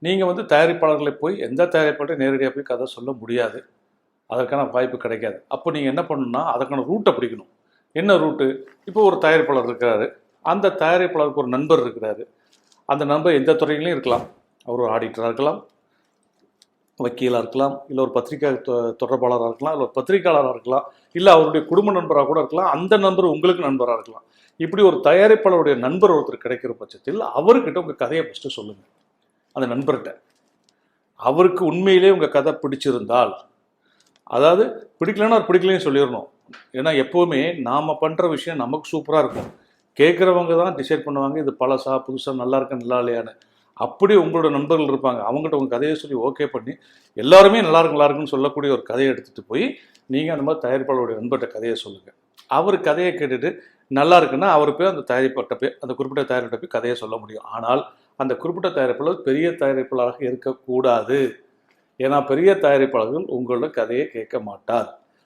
நீங்கள் வந்து தயாரிப்பாளர்களை போய் எந்த தயாரிப்பாளரையும் நேரடியாக போய் கதை சொல்ல முடியாது. அதற்கான வாய்ப்பு கிடைக்காது. அப்போ நீங்கள் என்ன பண்ணணும்னா அதற்கான ரூட்டை பிடிக்கணும். என்ன ரூட்டு இப்போ ஒரு தயாரிப்பாளர் இருக்கிறாரு. அந்த தயாரிப்பாளருக்கு ஒரு நண்பர் இருக்கிறாரு. அந்த நண்பர் எந்த துறையிலையும் இருக்கலாம். அவர் ஒரு ஆடிட்டராக இருக்கலாம். வக்கீலாக இருக்கலாம். இல்லை ஒரு பத்திரிகை தொ- தொடர்பாளராக இருக்கலாம். இல்லை ஒரு பத்திரிகையாளராக இருக்கலாம். இல்லை அவருடைய குடும்ப நண்பராக கூட இருக்கலாம். அந்த நண்பர் உங்களுக்கு நண்பராக இருக்கலாம். இப்படி ஒரு தயாரிப்பாளருடைய நண்பர் ஒருத்தர் கிடைக்கிற பட்சத்தில் அவர்கிட்ட உங்கள் கதையை ஃபஸ்ட்டு சொல்லுங்கள் அந்த நண்பர்கிட்ட. அவருக்கு உண்மையிலே உங்கள் கதை பிடிச்சிருந்தால் அதாவது பிடிக்கலன்னா அவர் பிடிக்கலன்னு சொல்லிடணும் ஏன்னா எப்போவுமே நாம் பண்ணுற விஷயம் நமக்கு சூப்பராக இருக்கும். கேட்குறவங்க தான் டிசைட் பண்ணுவாங்க இது பழசா புதுசாக நல்லா இருக்கா நல்லா இல்லையான்னு. அப்படி உங்களோட நண்பர்கள் இருப்பாங்க. அவங்ககிட்ட உங்கள் கதையை சொல்லி ஓகே பண்ணி எல்லாருமே நல்லா இருக்கு நல்லா இருக்குன்னு சொல்லக்கூடிய ஒரு கதையை எடுத்துகிட்டு போய் நீங்கள் அந்த மாதிரி தயாரிப்பாளருடைய நண்பர்கிட்ட கதையை சொல்லுங்கள் அவர் கதையை கேட்டுட்டு நல்லா இருக்குன்னா அவர் போய் அந்த தயாரிப்பட்ட போய் அந்த குறிப்பிட்ட தயாரிப்பட்ட போய் கதையை சொல்ல முடியும். ஆனால் அந்த குறிப்பிட்ட தயாரிப்பாளர் பெரிய தயாரிப்பாளராக இருக்கக்கூடாது. ஏன்னா பெரிய தயாரிப்பாளர்கள் உங்களோட கதையை கேட்க மாட்டார்.